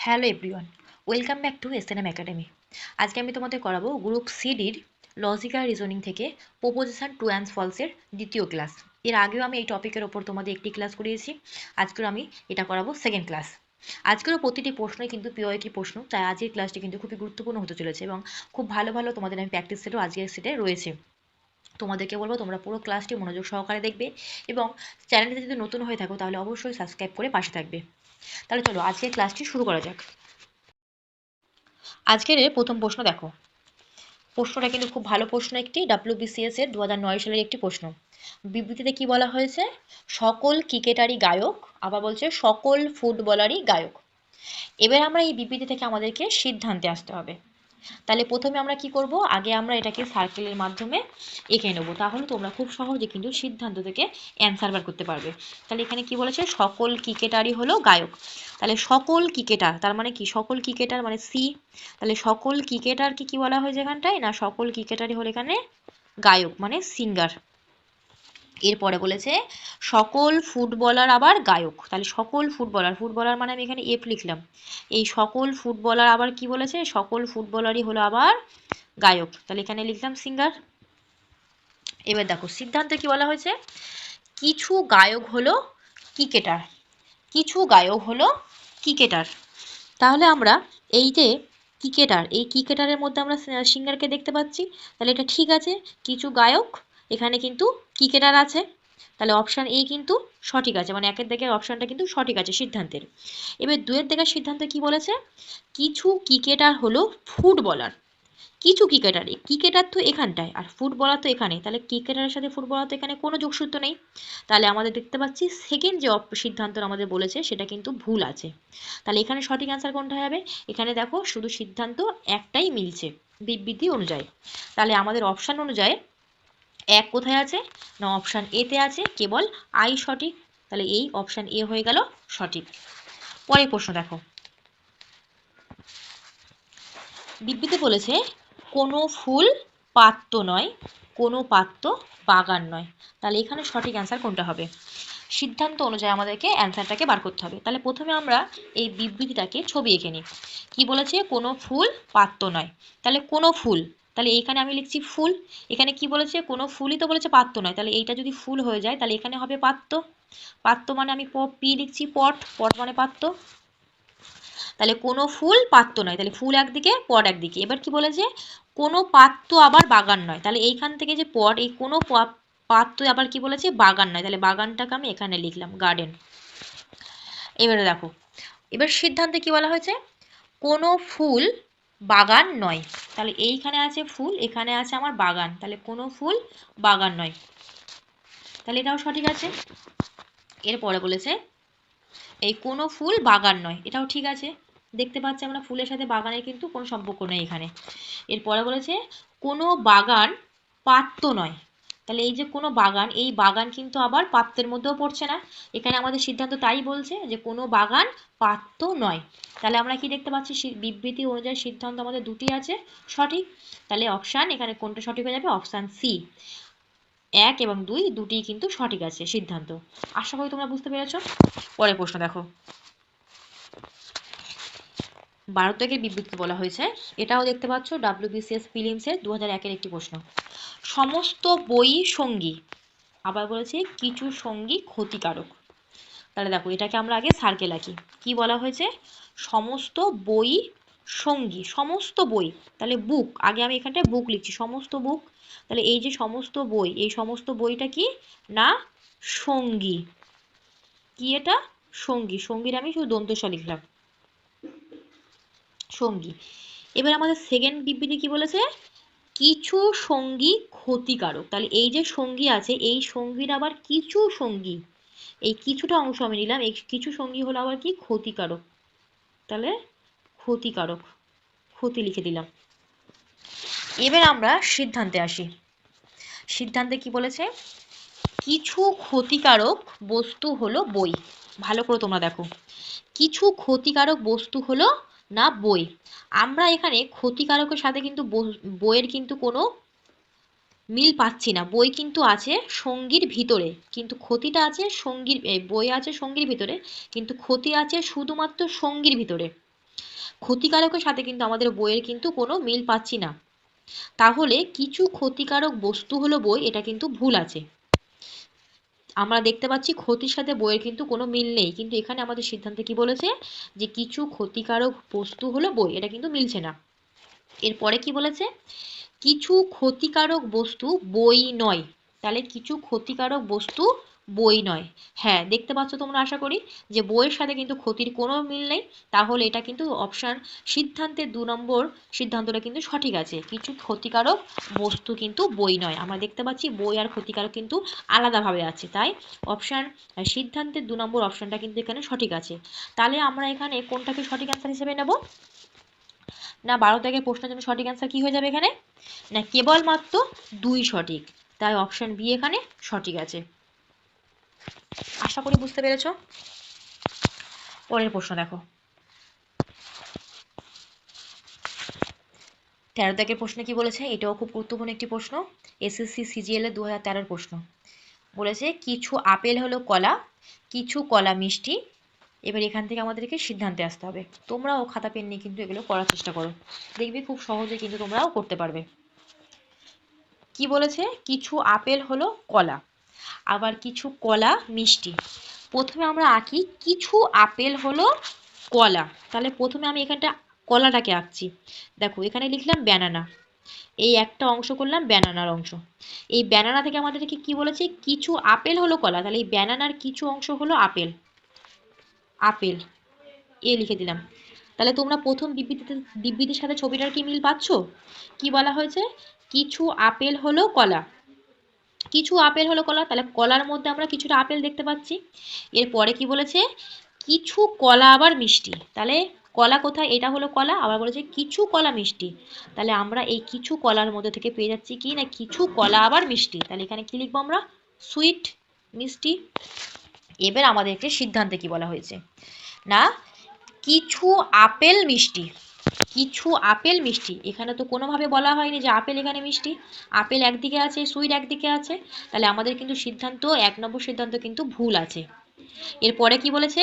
Hello everyone welcome back to SNM academy আজকে আমি তোমাদের করাবো গ্রুপ সিডির লজিক্যাল রিজনিং থেকে প্রপোজিশন টু অ্যান্ড ফলসের দ্বিতীয় ক্লাস এর আগেও আমি এই টপিকের ওপর তোমাদের একটি ক্লাস করিয়েছি। আজকেও আমি এটা করাবো সেকেন্ড ক্লাস আজকেরও প্রতিটি প্রশ্নই কিন্তু পিওয়াইটি প্রশ্ন, তাই আজকের ক্লাসটি কিন্তু খুবই গুরুত্বপূর্ণ হতে চলেছে এবং খুব ভালো ভালো তোমাদের আমি প্র্যাকটিস সেটও আজকের সেটে রয়েছে। তোমাদেরকে বলব, তোমরা পুরো ক্লাসটি মনোযোগ সহকারে দেখবে এবং চ্যানেলটি যদি নতুন হয়ে থাকো, তাহলে অবশ্যই সাবস্ক্রাইব করে পাশে থাকবে। তাহলে চলো, আজকের ক্লাসটি শুরু করা যাক। আজকের প্রথম প্রশ্ন দেখো। প্রশ্নটা কিন্তু খুব ভালো প্রশ্ন একটি ডাব্লিউবিসিএস এর দু সালের একটি প্রশ্ন। বিবৃতিতে কি বলা হয়েছে? সকল ক্রিকেটারই গায়ক, আবার বলছে সকল ফুটবলারই গায়ক। এবার আমরা এই বিবৃতি থেকে আমাদেরকে সিদ্ধান্তে আসতে হবে। তাহলে প্রথমে আমরা কি করব? আগে আমরা এটাকে সার্কেলের মাধ্যমে এঁকে নেব। তাহলে তোমরা খুব সহজে কিন্তু সিদ্ধান্ত থেকে অ্যান্সার বার করতে পারবে। তাহলে এখানে কি বলেছে? সকল ক্রিকেটারই হলো গায়ক। তাহলে সকল ক্রিকেটার, তার মানে কি? সকল ক্রিকেটার মানে সি। তাহলে সকল ক্রিকেটারকে কি বলা হয়েছে এখানটায়? না, সকল ক্রিকেটারই হলো এখানে গায়ক মানে সিঙ্গার এরপরে বলেছে, সকল ফুটবলার আবার গায়ক। তাহলে সকল ফুটবলার ফুটবলার মানে আমি এখানে এফ লিখলাম। এই সকল ফুটবলার আবার কি বলেছে? সকল ফুটবলারই হলো আবার গায়ক। তাহলে এখানে লিখলাম সিঙ্গার এবার দেখো, সিদ্ধান্তে কি বলা হয়েছে? কিছু গায়ক হলো ক্রিকেটার। কিছু গায়ক হলো ক্রিকেটার। তাহলে আমরা এই যে ক্রিকেটার, এই ক্রিকেটারের মধ্যে আমরা সিঙ্গারকে দেখতে পাচ্ছি। তাহলে এটা ঠিক আছে, কিছু গায়ক এখানে কিন্তু ক্রিকেটার আছে? তাহলে অপশান এ কিন্তু সঠিক আছে মানে একের দিকের অপশানটা কিন্তু সঠিক আছে সিদ্ধান্তের। এবার দুয়ের দিকের সিদ্ধান্ত কি বলেছে? কিছু ক্রিকেটার হলো ফুটবলার কিছু ক্রিকেটার ক্রিকেটার তো এখানটায়, আর ফুটবলার তো এখানে। তাহলে ক্রিকেটারের সাথে ফুটবলার তো এখানে কোনো যোগসূত্র নেই। তাহলে আমাদের দেখতে পাচ্ছি সেকেন্ড যে সিদ্ধান্ত আমাদের বলেছে, সেটা কিন্তু ভুল আছে। তাহলে এখানে সঠিক অ্যান্সার কোনটা হবে? এখানে দেখো শুধু সিদ্ধান্ত একটাই মিলছে বিবৃতি অনুযায়ী। তাহলে আমাদের অপশান অনুযায়ী এক কোথায় আছে? না অপশান এতে আছে। কেবল আই সঠিক। তাহলে এই অপশান এ হয়ে গেল সঠিক। পরের প্রশ্ন দেখো। বিবৃতি বলেছে, কোনো ফুল পাত্র নয়, কোনো পাত্র বাগান নয়। তাহলে এখানে সঠিক অ্যান্সার কোনটা হবে? সিদ্ধান্ত অনুযায়ী আমাদেরকে অ্যান্সারটাকে বার করতে হবে। তাহলে প্রথমে আমরা এই বিবৃতিটাকে ছবি এঁকে নিই। কী বলেছে? কোনো ফুল পাত্র নয়। তাহলে কোনো ফুল তাহলে এইখানে আমি লিখছি ফুল। এখানে কি বলেছে? কোনো ফুলই তো বলেছে পাত্র নয়। তাহলে এইটা যদি ফুল হয়ে যায়, তাহলে এখানে হবে পাত্র। পাত্র মানে আমি পি লিখছি পট। পট মানে পাত্র। তাহলে কোনো ফুল পাত্র নয়। তাহলে ফুল একদিকে, পট একদিকে। এবার কি বলেছে? কোনো পাত্র আবার বাগান নয়। তাহলে এইখান থেকে যে পট, এই কোনো পাত্র আবার কি বলেছে? বাগান নয়। তাহলে বাগানটাকে আমি এখানে লিখলাম গার্ডেন এবারে দেখো। এবার সিদ্ধান্তে কি বলা হয়েছে? কোনো ফুল বাগান নয়। তাহলে এইখানে আছে ফুল, এখানে আছে আমার বাগান। তাহলে কোনো ফুল বাগান নয়। তাহলে এটাও সঠিক আছে। এরপরে বলেছে, এই কোনো ফুল বাগান নয়। এটাও ঠিক আছে। দেখতে পাচ্ছি আমরা ফুলের সাথে বাগানের কিন্তু কোনো সম্পর্ক নেই এখানে। এরপরে বলেছে, কোনো বাগান পাত্র নয়। তাহলে এই যে কোনো বাগান, এই বাগান কিন্তু আবার পাত্রের মধ্যেও পড়ছে না। এখানে আমাদের সিদ্ধান্ত তাই বলছে যে কোনো বাগান পাত্র নয়। তাহলে আমরা কি দেখতে পাচ্ছি? বিবৃতি অনুযায়ী সিদ্ধান্ত আমাদের দুটি আছে। সঠিক? তাহলে অপশান এখানে কোনটা সঠিক হয়ে যাবে? অপশান সি এক এবং দুই দুটি কিন্তু সঠিক আছে সিদ্ধান্ত। আশা করি তোমরা বুঝতে পেরেছ। পরের প্রশ্ন দেখো। ভারত থেকে বিবৃতি বলা হয়েছে। এটাও দেখতে পাচ্ছ ডাব্লিউবিসিএস ফিলিমসের দু হাজার একের একটি প্রশ্ন। সমস্ত বই সঙ্গী। আবার বলেছে, কিছু সঙ্গী ক্ষতিকারক। তাহলে দেখো, এটাকে আমরা আগে সার্কেল আঁকি। কি বলা হয়েছে? সমস্ত বই সঙ্গী, সমস্ত বই। তাহলে বুক আগে আমি এখানটায় বুক লিখছি, সমস্ত বুক তাহলে এই যে সমস্ত বই, এই সমস্ত বইটা কি? না, সঙ্গী। কি এটা? সঙ্গী। সঙ্গীর আমি শুধু দন্তস্ব লিখলাম। সঙ্গী। এবার আমাদের সেকেন্ড বিবৃতি কি বলেছে? কিছু সঙ্গী ক্ষতিকারক। তাহলে এই যে সঙ্গী আছে, এই সঙ্গীর আবার কিছু সঙ্গী, এই কিছুটা অংশ আমি নিলাম, এই কিছু সঙ্গী হলো আবার কি? ক্ষতিকারক। তাহলে ক্ষতিকারক, ক্ষতি লিখে দিলাম। এবার আমরা সিদ্ধান্তে আসি। সিদ্ধান্তে কি বলেছে? কিছু ক্ষতিকারক বস্তু হলো বই। ভালো করে তোমরা দেখো। কিছু ক্ষতিকারক বস্তু হলো না বই। আমরা এখানে ক্ষতিকারকের সাথে কিন্তু বইয়ের কিন্তু কোনো মিল পাচ্ছি না। বই কিন্তু আছে সঙ্গীর ভিতরে, কিন্তু ক্ষতিটা আছে সঙ্গীর বই আছে সঙ্গীর ভিতরে, কিন্তু ক্ষতি আছে শুধুমাত্র সঙ্গীর ভিতরে। ক্ষতিকারকের সাথে কিন্তু আমাদের বইয়ের কিন্তু কোনো মিল পাচ্ছি না। তাহলে কিছু ক্ষতিকারক বস্তু হলো বই, এটা কিন্তু ভুল আছে। আমরা দেখতে পাচ্ছি ক্ষতির সাথে বইয়ের কিন্তু কোনো মিল নেই। কিন্তু এখানে আমাদের সিদ্ধান্তে কি বলেছে? যে কিছু ক্ষতিকারক বস্তু হলো বই, এটা কিন্তু মিলছে না। এরপরে কি বলেছে? কিছু ক্ষতিকারক বস্তু বই নয়। তাহলে কিছু ক্ষতিকারক বস্তু বই নয়। হ্যাঁ দেখতে পাচ্ছ তোমরা, আশা করি যে বইয়ের সাথে কিন্তু ক্ষতির কোনো মিল নেই। তাহলে এটা কিন্তু অপশান সিদ্ধান্তের দু নম্বর সিদ্ধান্তটা কিন্তু সঠিক আছে। কিছু ক্ষতিকারক বস্তু কিন্তু বই নয়। আমরা দেখতে পাচ্ছি বই আর ক্ষতিকারক কিন্তু আলাদাভাবে আছে। তাই অপশান সিদ্ধান্তের দু নম্বর অপশানটা কিন্তু এখানে সঠিক আছে। তাহলে আমরা এখানে কোনটাকে সঠিক অ্যান্সার হিসেবে নেব? না, বারো থেকে প্রশ্নের জন্য সঠিক অ্যান্সার কি হয়ে যাবে এখানে? না, কেবলমাত্র দুই সঠিক। তাই অপশন বি এখানে সঠিক আছে। আশা করি বুঝতে পেরেছ? পরের প্রশ্ন দেখো। তেরো দাগের প্রশ্নে কি বলেছে? এটাও খুব গুরুত্বপূর্ণ একটি প্রশ্ন। এসএসসি সিজিএল এর দু হাজার তেরোর প্রশ্ন। বলেছে, কিছু আপেল হলো কলা, কিছু কলা মিষ্টি। এবার এখান থেকে আমাদেরকে সিদ্ধান্তে আসতে হবে। তোমরাও খাতা, পেন নিয়ে কিন্তু এগুলো করার চেষ্টা করো। দেখবে খুব সহজে কিন্তু তোমরাও করতে পারবে। কি বলেছে? কিছু আপেল হলো কলা। আবার কিছু কলা, মিষ্টি। প্রথমে আমরা আঁকি কিছু আপেল হলো কলা। তাহলে প্রথমে আমি এখানটা কলাটাকে আঁকছি। দেখো, এখানে লিখলাম ব্যানানা এই একটা অংশ করলাম ব্যানানার অংশ। এই ব্যানানা থেকে আমাদেরকে কি বলেছে? কিছু আপেল হলো কলা। তাহলে এই ব্যানানার কিছু অংশ হলো আপেল। আপেল। এ লিখে দিলাম। তাহলে তোমরা প্রথম বিবৃতিতে, বিবৃতির সাথে ছবিটার কি মিল পাচ্ছ? কি বলা হয়েছে? কিছু আপেল হলো কলা। কিছু আপেল হলো কলা, তাহলে কলার মধ্যে আমরা কিছুটা আপেল দেখতে পাচ্ছি। এরপরে কি বলেছে? কিছু কলা আবার মিষ্টি। তাহলে কলা কোথায়? এটা হলো কলা, আবার বলেছে কিছু কলা মিষ্টি। তাহলে আমরা এই কিছু কলার মধ্যে থেকে পেয়ে যাচ্ছি কি না? কিছু কলা আবার মিষ্টি। তাহলে এখানে কি লিখব আমরা? সুইট মিষ্টি। এবার আমাদেরকে সিদ্ধান্তে কি বলা হয়েছে? না, কিছু আপেল মিষ্টি। কিছু আপেল মিষ্টি। এখানে তো কোনোভাবে বলা হয়নি যে আপেল এখানে মিষ্টি। আপেল একদিকে আছে, সুইট একদিকে আছে। তাহলে আমাদের কিন্তু সিদ্ধান্ত, এক নম্বর সিদ্ধান্ত কিন্তু ভুল আছে। এরপরে কি বলেছে?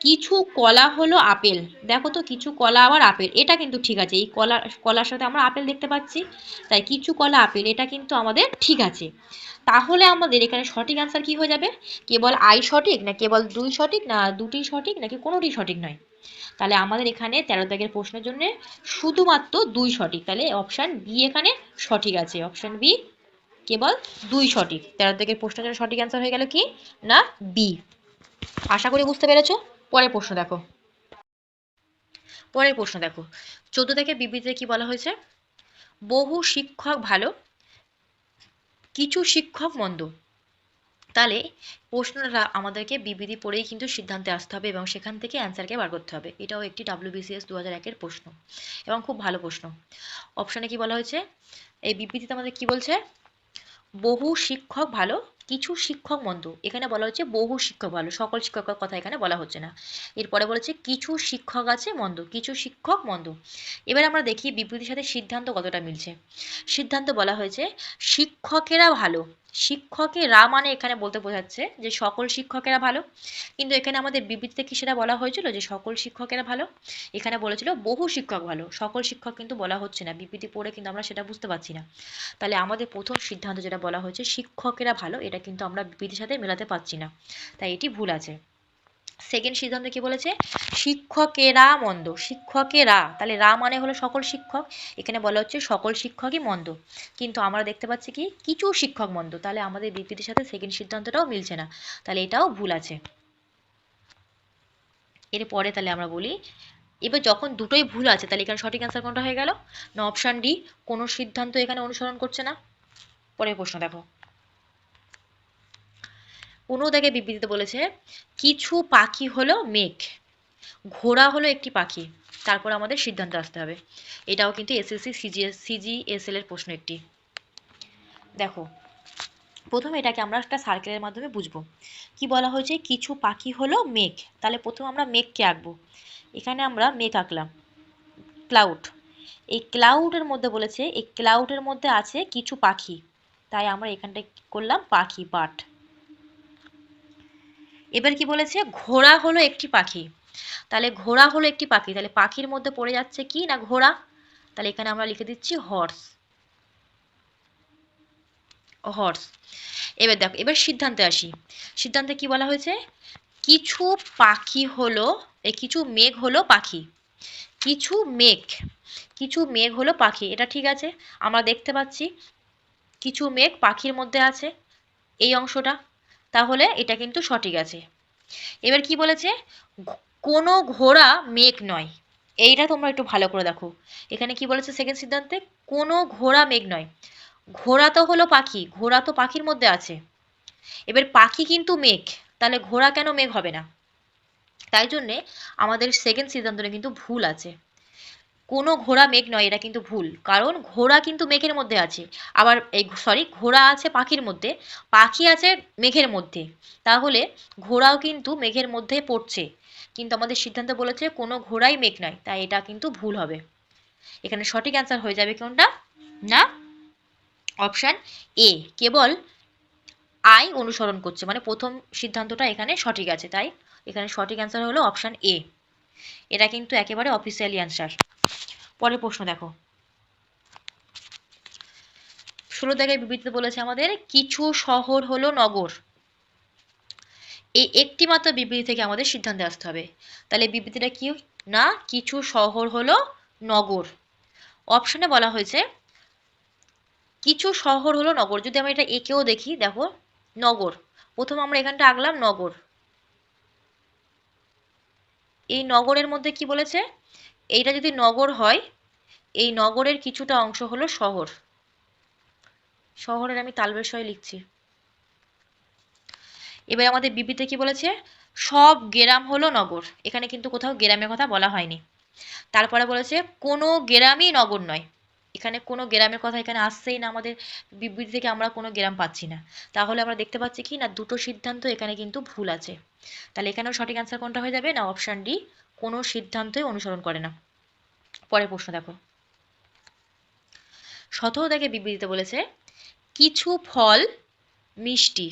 কিছু কলা হলো আপেল। দেখো তো, কিছু কলা আবার আপেল। এটা কিন্তু ঠিক আছে। এই কলা, কলার সাথে আমরা আপেল দেখতে পাচ্ছি। তাই কিছু কলা আপেল, এটা কিন্তু আমাদের ঠিক আছে। তাহলে আমাদের এখানে সঠিক অ্যান্সার কি হয়ে যাবে? কেবল আই সঠিক না কেবল দুই সঠিক না দুটি সঠিক নাকি কোনোটি সঠিক নয়? তাহলে আমাদের এখানে তেরো দাগের প্রশ্নের জন্য শুধুমাত্র দুই সঠিক। তাহলে অপশান বি এখানে সঠিক আছে। অপশান বি কেবল দুই সঠিক। তেরো দাগের প্রশ্নের জন্য সঠিক অ্যান্সার হয়ে গেল কি? না বি আশা করি বুঝতে পেরেছ? পরের প্রশ্ন দেখো। পরের প্রশ্ন দেখো। চোদ্দ থেকে বিবৃতিতে কি বলা হয়েছে? বহু শিক্ষক ভালো, কিছু শিক্ষক মন্দ। তাহলে প্রশ্নটা আমাদেরকে বিবৃতি পড়েই কিন্তু সিদ্ধান্তে আসতে হবে এবং সেখান থেকে অ্যান্সারকে বার করতে হবে। এটাও একটি ডাব্লিউবিসিএস দু হাজার একের প্রশ্ন এবং খুব ভালো প্রশ্ন। অপশানে কি বলা হয়েছে? এই বিবৃতিতে আমাদের কি বলছে? বহু শিক্ষক ভালো, কিছু শিক্ষক মন্দ। এখানে বলা হচ্ছে বহু শিক্ষক ভালো, সকল শিক্ষকের কথা এখানে বলা হচ্ছে না। এরপরে বলেছে কিছু শিক্ষক আছে মন্দ, কিছু শিক্ষক মন্দ। এবার আমরা দেখি বিবৃতির সাথে সিদ্ধান্ত কতটা মিলছে। সিদ্ধান্ত বলা হয়েছে শিক্ষকেরা ভালো শিক্ষকেরা মানে এখানে বলতে বোঝাচ্ছে যে সকল শিক্ষকেরা ভালো। কিন্তু এখানে আমাদের বিবৃতিতে কি সেটা বলা হয়েছিল যে সকল শিক্ষকেরা ভালো? এখানে বলেছিল বহু শিক্ষক ভালো। সকল শিক্ষক কিন্তু বলা হচ্ছে না। বিবৃতি পড়ে কিন্তু আমরা সেটা বুঝতে পারছি না। তাহলে আমাদের প্রথম সিদ্ধান্ত যেটা বলা হয়েছে, শিক্ষকেরা ভালো, এটা কিন্তু আমরা বিবৃতির সাথে মেলাতে পারছি না। তাই এটি ভুল আছে। সেকেন্ড সিদ্ধান্ত কি বলেছে? শিক্ষকেরা মন্দ। শিক্ষকেরা, তাহলে রা মানে হলো সকল শিক্ষক। এখানে বলা হচ্ছে সকল শিক্ষকই মন্দ। কিন্তু আমরা দেখতে পাচ্ছি কি? কিছু শিক্ষক মন্দ। তাহলে আমাদের বিবৃতির সাথে সেকেন্ড সিদ্ধান্তটাও মিলছে না। তাহলে এটাও ভুল আছে। এরপরে তাহলে আমরা বলি, এবার যখন দুটোই ভুল আছে, তাহলে এখানে সঠিক অ্যান্সার কোনটা হয়ে গেল? না অপশান ডি কোনো সিদ্ধান্ত এখানে অনুসরণ করছে না। পরের প্রশ্ন দেখো। পনেরো দাগে বিবৃতিতে বলেছে, কিছু পাখি হলো মেঘ, ঘোড়া হলো একটি পাখি, তারপর আমাদের সিদ্ধান্ত আসতে হবে। এটাও কিন্তু এসএসসি সিজিএস সিজিএসএল এর প্রশ্ন একটি। দেখো, প্রথমে এটাকে আমরা একটা সার্কেলের মাধ্যমে বুঝব। কি বলা হয়েছে? কিছু পাখি হলো মেঘ। তাহলে প্রথম আমরা মেঘকে আঁকবো। এখানে আমরা মেঘ আঁকলাম। ক্লাউড এই ক্লাউডের মধ্যে বলেছে, এই ক্লাউডের মধ্যে আছে কিছু পাখি। তাই আমরা এখানটা করলাম পাখি বাট এবার কি বলেছে? ঘোড়া হলো একটি পাখি। তাহলে ঘোড়া হলো একটি পাখি। তাহলে পাখির মধ্যে পড়ে যাচ্ছে কি না ঘোড়া? তাহলে এখানে আমরা লিখে দিচ্ছি হর্স হর্স এবার দেখো, এবার সিদ্ধান্তে আসি। সিদ্ধান্তে কি বলা হয়েছে? কিছু পাখি হলো কিছু মেঘ হলো পাখি। কিছু মেঘ কিছু মেঘ হলো পাখি। এটা ঠিক আছে, আমরা দেখতে পাচ্ছি। কিছু মেঘ পাখির মধ্যে আছে। এই অংশটা। তাহলে এটা কিন্তু সঠিক আছে। এবার কি বলেছে? কোনো ঘোড়া মেঘ নয়। এইটা তোমরা একটু ভালো করে দেখো। এখানে কি বলেছে সেকেন্ড সিদ্ধান্তে? কোনো ঘোড়া মেঘ নয়। ঘোড়া তো হলো পাখি। ঘোড়া তো পাখির মধ্যে আছে। এবার পাখি কিন্তু মেঘ। তাহলে ঘোড়া কেন মেঘ হবে না? তাই জন্যে আমাদের সেকেন্ড সিদ্ধান্তটা কিন্তু ভুল আছে। কোনো ঘোড়া মেঘ নয়, এটা কিন্তু ভুল। কারণ ঘোড়া কিন্তু মেঘের মধ্যে আছে। আবার এই সরি ঘোড়া আছে পাখির মধ্যে, পাখি আছে মেঘের মধ্যে। তাহলে ঘোড়াও কিন্তু মেঘের মধ্যে পড়ছে। কিন্তু আমাদের সিদ্ধান্ত বলেছে কোনো ঘোড়াই মেঘ নয়, তাই এটা কিন্তু ভুল হবে। এখানে সঠিক অ্যান্সার হয়ে যাবে কোনটা? না? অপশান এ কেবল আই অনুসরণ করছে। মানে প্রথম সিদ্ধান্তটা এখানে সঠিক আছে, তাই এখানে সঠিক অ্যান্সার হলো অপশান এ এটা কিন্তু একেবারে অফিসিয়ালি অ্যান্সার পরের প্রশ্ন দেখো। ষোলো জায়গায় বিবৃতিতে বলেছে আমাদের, কিছু শহর হলো নগর। এই একটি মাত্র বিবৃতি থেকে আমাদের সিদ্ধান্তে আসতে হবে। তাহলে বিবৃতিটা কি? না, কিছু শহর হলো নগর। অপশনে বলা হয়েছে, কিছু শহর হলো নগর। যদি আমরা এটা একেও দেখি, দেখো, নগর। প্রথম আমরা এখানটা আঁকলাম, নগর। এই নগরের মধ্যে কি বলেছে? এইটা যদি নগর হয়, এই নগরের কিছুটা অংশ হলো শহর। শহরের আমি তালবেশয় লিখছি। এবার আমাদের বিবৃতি কি বলেছে? সব গ্রাম হলো নগর। এখানে কিন্তু কোথাও গ্রামের কথা বলা হয়নি। তারপরে বলেছে, কোনো গ্রামই নগর নয়। এখানে কোনো গ্রামের কথা এখানে আসছেই না আমাদের বিবৃতি থেকে, আমরা কোনো গ্রাম পাচ্ছি না। তাহলে আমরা দেখতে পাচ্ছি কি না, দুটো সিদ্ধান্ত এখানে কিন্তু ভুল আছে। তাহলে এখানেও সঠিক অ্যান্সার কোনটা হয়ে যাবে? না অপশান ডি কোনো সিদ্ধান্তই অনুসরণ করে না। পরের প্রশ্ন দেখো। সতেরো থেকে বিবৃতিতে বলেছে, কিছু ফল মিষ্টি,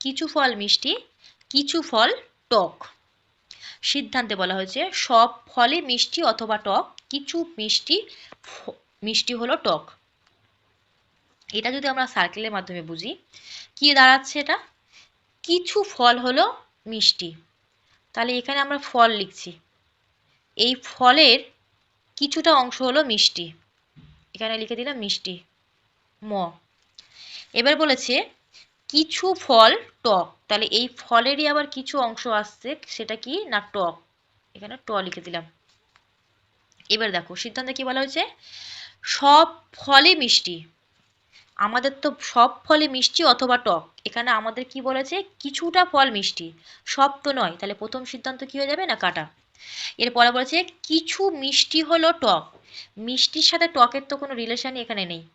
কিছু ফল মিষ্টি, কিছু ফল টক। সিদ্ধান্তে বলা হয়েছে, সব ফলে মিষ্টি অথবা টক, কিছু মিষ্টি মিষ্টি হলো টক। এটা যদি আমরা সার্কেলের মাধ্যমে বুঝি, কি দাঁড়াচ্ছে এটা? কিছু ফল হলো মিষ্টি। তাহলে এখানে আমরা ফল লিখছি। এই ফলের কিছুটা অংশ হলো মিষ্টি। এখানে লিখে দিলাম মিষ্টি। ম। এবার বলেছে, কিছু ফল টক। তাহলে এই ফলেরই আবার কিছু অংশ আসছে, সেটা কি? না, টক। এখানে ট লিখে দিলাম। এবার দেখো, সিদ্ধান্তে কি বলা হয়েছে? সব ফলে মিষ্টি। আমাদের তো সব ফলে মিষ্টি অথবা টক। এখানে আমাদের কি বলেছে? কিছুটা ফল মিষ্টি। সব তো নয়। তাহলে প্রথম সিদ্ধান্ত কি হয়ে যাবে না কাটা? এরপরে বলেছে, কিছু মিষ্টি হলো টক। মিষ্টির সাথে টকের তো কোনো রিলেশনই এখানে নেই।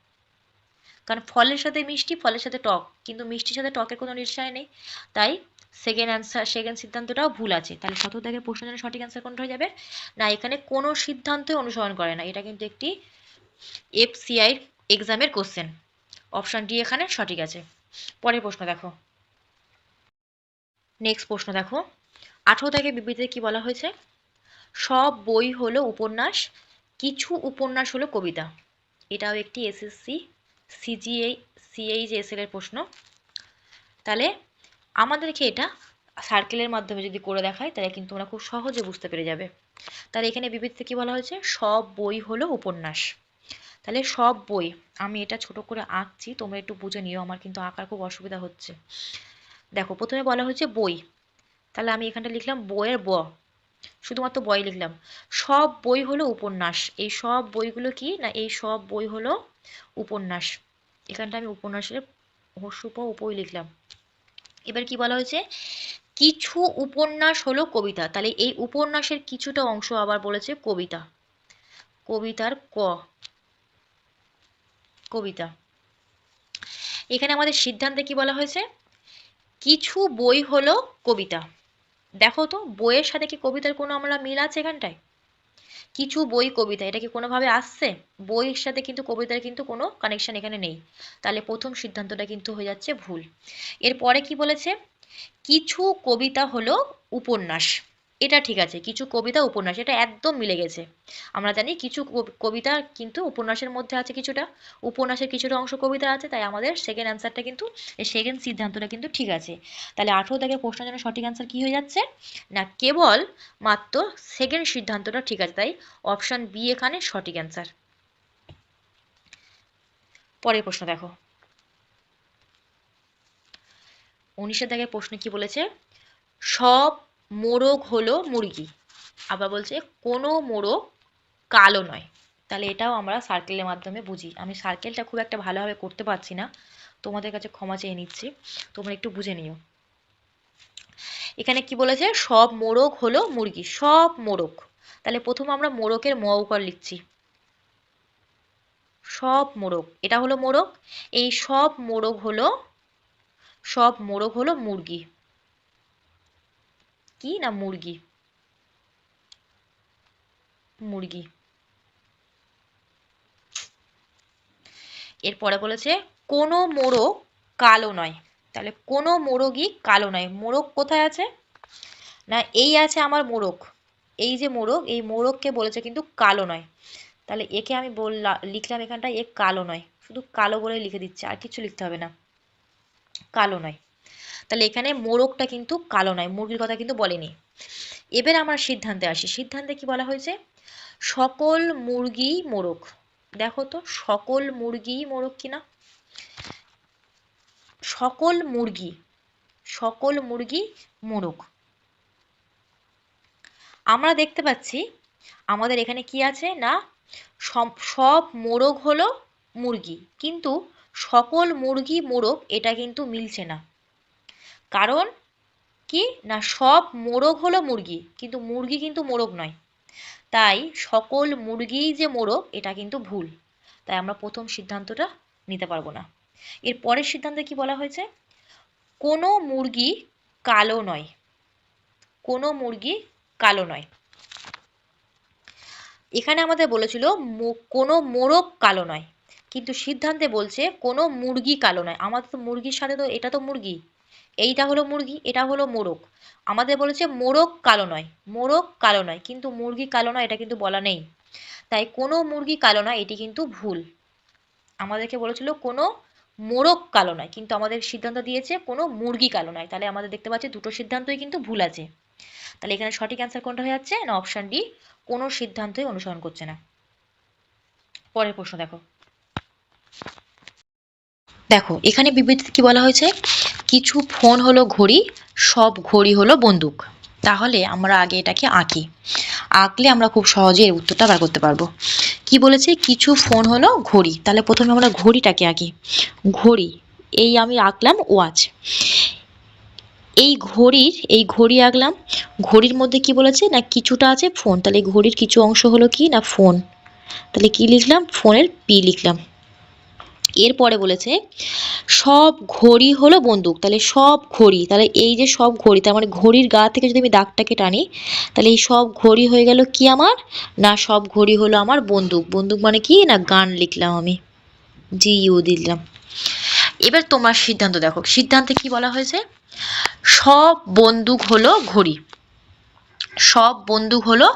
কারণ ফলের সাথে মিষ্টি, ফলের সাথে টক। কিন্তু মিষ্টির সাথে টকের কোনো রিলেশন নেই। তাই সেকেন্ড অ্যান্সার সেকেন্ড সিদ্ধান্তটাও ভুল আছে। তাহলে সতেরো থেকে প্রশ্ন জন্য সঠিক অ্যান্সার কোনটা হয়ে যাবে? না, এখানে কোনো সিদ্ধান্তই অনুসরণ করে না। এটা কিন্তু একটি এফ এফসিআই এক্সামের কোশ্চেন অপশান ডি এখানে সঠিক আছে। পরের প্রশ্ন দেখো। নেক্সট প্রশ্ন দেখো। আঠেরো থেকে বিবৃতিতে কি বলা হয়েছে? সব বই হলো উপন্যাস, কিছু উপন্যাস হলো কবিতা। এটাও একটি এসএসসি সিজিএই সিএইচএসএল এর প্রশ্ন। তাহলে আমাদেরকে এটা সার্কেলের মাধ্যমে যদি করে দেখায়, তাহলে কিন্তু তোমরা খুব সহজে বুঝতে পেরে যাবে। তাহলে এখানে বিবৃতিতে কি বলা হয়েছে? সব বই হলো উপন্যাস। তাহলে সব বই আমি এটা ছোট করে আঁকছি, তোমরা একটু বুঝে নিও, আমার কিন্তু আঁকার খুব অসুবিধা হচ্ছে। দেখো, প্রথমে বলা হয়েছে বই। তাহলে আমি এখানটা লিখলাম বইয়ের ব। শুধুমাত্র বই লিখলাম। সব বই হলো উপন্যাস। এই সব বইগুলো কি? না, এই সব বই হলো উপন্যাস। এখানটা আমি উপন্যাসের হস্যুপ উপই লিখলাম। এবার কি বলা হয়েছে? কিছু উপন্যাস হলো কবিতা। তাহলে এই উপন্যাসের কিছুটা অংশ আবার বলেছে কবিতা। কবিতার ক। কবিতা। এখানে আমাদের সিদ্ধান্তে কি বলা হয়েছে? কিছু বই হলো কবিতা। দেখো তো, বইয়ের সাথে কি কবিতার কোনো আমরা মিল আছে এখানটায়? কিছু বই কবিতা, এটা কি কোনোভাবে আসছে? বইয়ের সাথে কিন্তু কবিতার কিন্তু কোনো কানেকশন এখানে নেই। তাহলে প্রথম সিদ্ধান্তটা কিন্তু হয়ে যাচ্ছে ভুল। এরপরে কি বলেছে? কিছু কবিতা হলো উপন্যাস। এটা ঠিক আছে, কিছু কবিতা উপন্যাস, এটা একদম মিলে গেছে। আমরা জানি কিছু কবিতা কিন্তু উপন্যাসের মধ্যে আছে কিছুটা, উপন্যাসের কিছুটা অংশ কবিতা আছে, তাই আমাদের সেকেন্ড অ্যান্সারটা কিন্তু সেকেন্ড সিদ্ধান্তটা কিন্তু ঠিক আছে। তাহলে আঠেরো দাগের প্রশ্নের জন্য সঠিক অ্যান্সার কি হয়ে যাচ্ছে? না, কেবল মাত্র সেকেন্ড সিদ্ধান্তটা ঠিক আছে, তাই অপশান বি এখানে সঠিক অ্যান্সার পরের প্রশ্ন দেখো। উনিশের দাগের প্রশ্ন কি বলেছে? সব মোরগ হলো মুরগি। আবার বলছে, কোনো মোরগ কালো নয়। তাহলে এটাও আমরা সার্কেলের মাধ্যমে বুঝি। আমি সার্কেলটা খুব একটা ভালোভাবে করতে পারছি না। তোমাদের কাছে ক্ষমা চেয়ে নিচ্ছি। তোমরা একটু বুঝে নিও। এখানে কি বলেছে? সব মোরগ হলো মুরগি, সব মোরগ। তাহলে প্রথম আমরা মোরগের ম উকার লিখছি। সব মোরগ, এটা হলো মোরগ। এই সব মোরগ হলো, সব মোরগ হলো মুরগি। কি না মুরগি? মুরগি। এরপরে বলেছে, কোনো মোরগ কালো নয়। তাহলে কোনো মোরগই কালো নয়। মোরগ কোথায় আছে? না, এই আছে আমার মোরগ। এই যে মোরগ, এই মোরগকে বলেছে কিন্তু কালো নয়। তাহলে একে আমি বললাম লিখলাম এখানটায়, এ কালো নয়। শুধু কালো বলে লিখে দিচ্ছে, আর কিছু লিখতে হবে না। কালো নয়। তাহলে এখানে মোরগটা কিন্তু কালো নয়, মুরগির কথা কিন্তু বলেনি। এবার আমার সিদ্ধান্তে আসি। সিদ্ধান্তে কি বলা হয়েছে? সকল মুরগি মোরগ। দেখো তো, সকল মুরগি মোরগ কিনা সকল মুরগি সকল মুরগি মোরগ। আমরা দেখতে পাচ্ছি, আমাদের এখানে কি আছে না? সব সব মোরগ হলো মুরগি, কিন্তু সকল মুরগি মোরগ, এটা কিন্তু মিলছে না। কারণ কি? না, সব মোরগ হলো মুরগি, কিন্তু মুরগি কিন্তু মোরগ নয়। তাই সকল মুরগিই যে মোরগ, এটা কিন্তু ভুল। তাই আমরা প্রথম সিদ্ধান্তটা নিতে পারব না। এর পরের সিদ্ধান্তে কি বলা হয়েছে? কোনো মুরগি কালো নয়। কোনো মুরগি কালো নয়। এখানে আমাদের বলেছিল কোনো মোরগ কালো নয়। কিন্তু সিদ্ধান্তে বলছে, কোনো মুরগি কালো নয়। আমাদের তো মুরগির সাথে তো, এটা তো মুরগি। এইটা হলো মুরগি, এটা হলো মোরগ। আমাদের বলেছে মোরগ কালো নয়, মোরগ কালো নয়, কিন্তু মুরগি কালো নয়, এটা কিন্তু বলা নেই। তাই কোনো মুরগি কালো নয় এটি কিন্তু ভুল। আমাদেরকে বলেছিল কোনো মোরগ কালো নয়, কিন্তু আমাদের সিদ্ধান্ত দিয়েছে কোনো মুরগি কালো নয়। তাহলে আমাদের দেখতে পাচ্ছি দুটো সিদ্ধান্তই কিন্তু ভুল আছে। তাহলে এখানে সঠিক অ্যান্সার কোনটা হয়ে যাচ্ছে? না অপশন ডি কোনো সিদ্ধান্তই অনুসরণ করছে না। পরের প্রশ্ন দেখো। দেখো, এখানে বিবৃতিতে কি বলা হয়েছে? কিছু ফোন হলো ঘড়ি, সব ঘড়ি হলো বন্দুক। তাহলে আমরা আগে এটাকে আঁকি। আঁকলে আমরা খুব সহজে এর উত্তরটা বার করতে পারব। কি বলেছে? কিছু ফোন হলো ঘড়ি। তাহলে প্রথমে আমরা ঘড়িটাকে আঁকি। ঘড়ি। এই আমি আঁকলাম ওয়াচ। এই ঘড়ির, এই ঘড়ি আঁকলাম। ঘড়ির মধ্যে কি বলেছে? না, কিছুটা আছে ফোন। তাহলে ঘড়ির কিছু অংশ হলো কি? না, ফোন। তাহলে কি লিখলাম? ফোনের পি লিখলাম। এরপরে বলেছে, সব ঘড়ি হলো বন্দুক, তাহলে সব ঘড়ি, তাহলে এই যে সব ঘড়ি, তার মানে ঘড়ির গা থেকে যদি আমি দাগটাকে টানি, তাহলে এই সব ঘড়ি হয়ে গেল কি আমার? না, সব ঘড়ি হলো আমার বন্দুক। বন্দুক মানে কি? না, গান লিখলাম আমি। জি, ইউ দিলাম। এবার তোমার সিদ্ধান্ত দেখো। সিদ্ধান্তে কি বলা হয়েছে? সব বন্দুক হলো ঘড়ি। সব বন্দুক হলো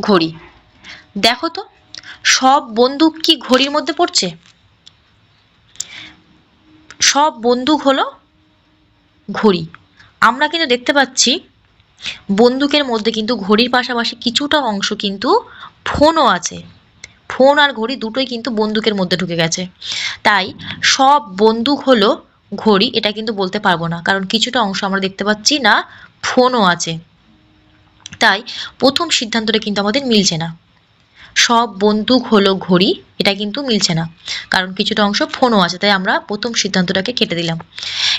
ঘড়ি। দেখো তো, সব বন্দুক কি ঘড়ির মধ্যে পড়ছে? সব বন্দুক হলো ঘড়ি। আমরা কিন্তু দেখতে পাচ্ছি বন্দুকের মধ্যে কিন্তু ঘড়ির পাশাপাশি কিছুটা অংশ কিন্তু ফোনও আছে। ফোন আর ঘড়ি দুটোই কিন্তু বন্দুকের মধ্যে ঢুকে গেছে। তাই সব বন্দুক হলো ঘড়ি, এটা কিন্তু বলতে পারব না, কারণ কিছুটা অংশ আমরা দেখতে পাচ্ছি না, ফোনও আছে। তাই প্রথম সিদ্ধান্তটা কিন্তু আমাদের মিলছে না। সব বন্দুক হলো ঘড়ি, এটা কিন্তু মিলছে না। কারণ কিছুটা অংশ ফোনও আছে, তাই আমরা প্রথম সিদ্ধান্তটাকে কেটে দিলাম।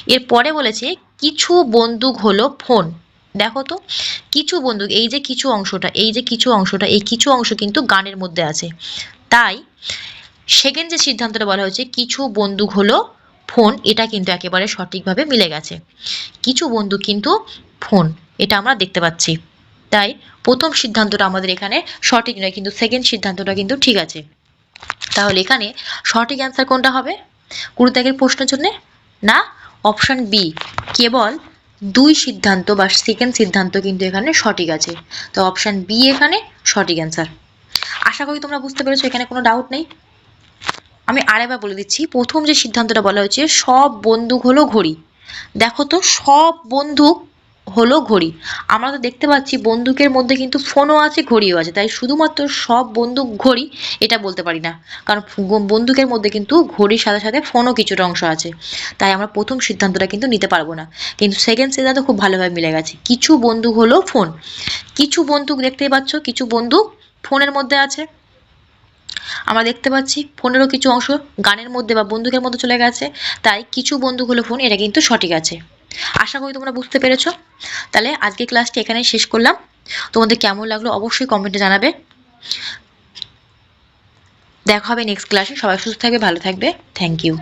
এরপরে বলেছে, কিছু বন্দুক হলো ফোন। দেখো তো, কিছু বন্দুক, এই যে কিছু অংশটা, এই যে কিছু অংশটা, এই কিছু অংশ কিন্তু গানের মধ্যে আছে। তাই সেকেন্ড যে সিদ্ধান্তটা বলা হয়েছে, কিছু বন্দুক হলো ফোন, এটা কিন্তু একেবারে সঠিকভাবে মিলে গেছে। কিছু বন্দুক কিন্তু ফোন, এটা আমরা দেখতে পাচ্ছি। তাই প্রথম সিদ্ধান্তটা আমাদের এখানে সঠিক নয়, কিন্তু সেকেন্ড সিদ্ধান্তটা কিন্তু ঠিক আছে। তাহলে এখানে সঠিক অ্যান্সার কোনটা হবে? কুড়ি দাগের প্রশ্নের জন্য? না? অপশান বি কেবল দুই সিদ্ধান্ত বা সেকেন্ড সিদ্ধান্ত কিন্তু এখানে সঠিক আছে। তো অপশান বি এখানে সঠিক অ্যান্সার আশা করি তোমরা বুঝতে পেরেছ, এখানে কোনো ডাউট নেই। আমি আরেকবার বলে দিচ্ছি, প্রথম যে সিদ্ধান্তটা বলা হয়েছে, সব বন্দুক হলো ঘড়ি। দেখো তো, সব বন্দুক হলো ঘড়ি। আমরা তো দেখতে পাচ্ছি বন্দুকের মধ্যে কিন্তু ফোনও আছে, ঘড়িও আছে। তাই শুধুমাত্র সব বন্দুক, ঘড়ি এটা বলতে পারি না। কারণ বন্দুকের মধ্যে কিন্তু ঘড়ির সাথে সাথে ফোনও কিছুটা অংশ আছে। তাই আমরা প্রথম সিদ্ধান্তটা কিন্তু নিতে পারব না। কিন্তু সেকেন্ড সিদ্ধান্ত খুব ভালোভাবে মিলে গেছে। কিছু বন্দুক হলো ফোন। কিছু বন্দুক দেখতেই পাচ্ছ, কিছু বন্দুক ফোনের মধ্যে আছে। আমরা দেখতে পাচ্ছি ফোনেরও কিছু অংশ গানের মধ্যে বা বন্দুকের মধ্যে চলে গেছে। তাই কিছু বন্দুক হলো ফোন, এটা কিন্তু সঠিক আছে। আশা করি তোমরা বুঝতে পেরেছ। তাহলে আজকে ক্লাসটি এখানে শেষ করলাম। তোমাদের কেমন লাগল অবশ্যই কমেন্টে জানাবে। দেখা হবে নেক্সট ক্লাসে সবাই সুস্থ থাকবে, ভালো থাকবে। Thank you